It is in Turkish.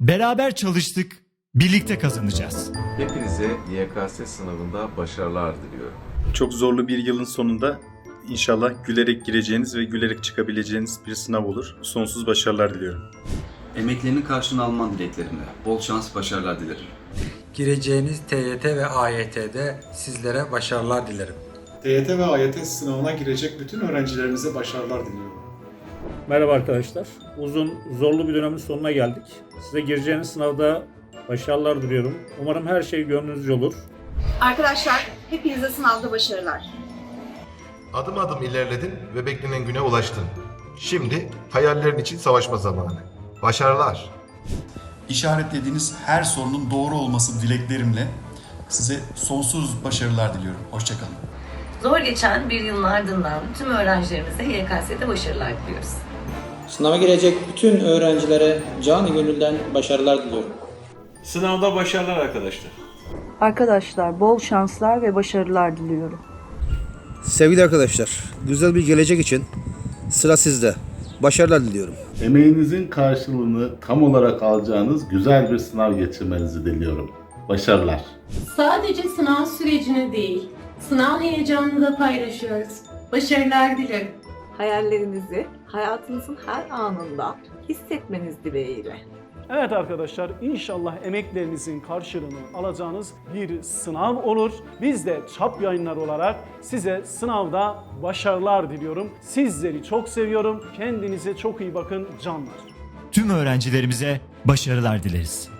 Beraber çalıştık, birlikte kazanacağız. Hepinize YKS sınavında başarılar diliyorum. Çok zorlu bir yılın sonunda inşallah gülerek gireceğiniz ve gülerek çıkabileceğiniz bir sınav olur. Sonsuz başarılar diliyorum. Emeklerinin karşılığını alman dileklerimle. Bol şans, başarılar dilerim. Gireceğiniz TYT ve AYT'de sizlere başarılar dilerim. TYT ve AYT sınavına girecek bütün öğrencilerimize başarılar diliyorum. Merhaba arkadaşlar. Uzun, zorlu bir dönemin sonuna geldik. Size gireceğiniz sınavda başarılar diliyorum. Umarım her şey gönlünüzce olur. Arkadaşlar hepinize sınavda başarılar. Adım adım ilerledin ve beklenen güne ulaştın. Şimdi hayallerin için savaşma zamanı. Başarılar. İşaretlediğiniz her sorunun doğru olması dileklerimle size sonsuz başarılar diliyorum. Hoşçakalın. Zor geçen bir yılın ardından tüm öğrencilerimize YKS'de başarılar diliyoruz. Sınava girecek bütün öğrencilere canı gönülden başarılar diliyorum. Sınavda başarılar arkadaşlar. Arkadaşlar bol şanslar ve başarılar diliyorum. Sevgili arkadaşlar, güzel bir gelecek için sıra sizde. Başarılar diliyorum. Emeğinizin karşılığını tam olarak alacağınız güzel bir sınav geçirmenizi diliyorum. Başarılar. Sadece sınav sürecini değil, sınav heyecanını da paylaşıyoruz. Başarılar dilerim. Hayallerinizi hayatınızın her anında hissetmeniz dileğiyle. Evet arkadaşlar inşallah emeklerinizin karşılığını alacağınız bir sınav olur. Biz de Çap Yayınları olarak size sınavda başarılar diliyorum. Sizleri çok seviyorum. Kendinize çok iyi bakın canlar. Tüm öğrencilerimize başarılar dileriz.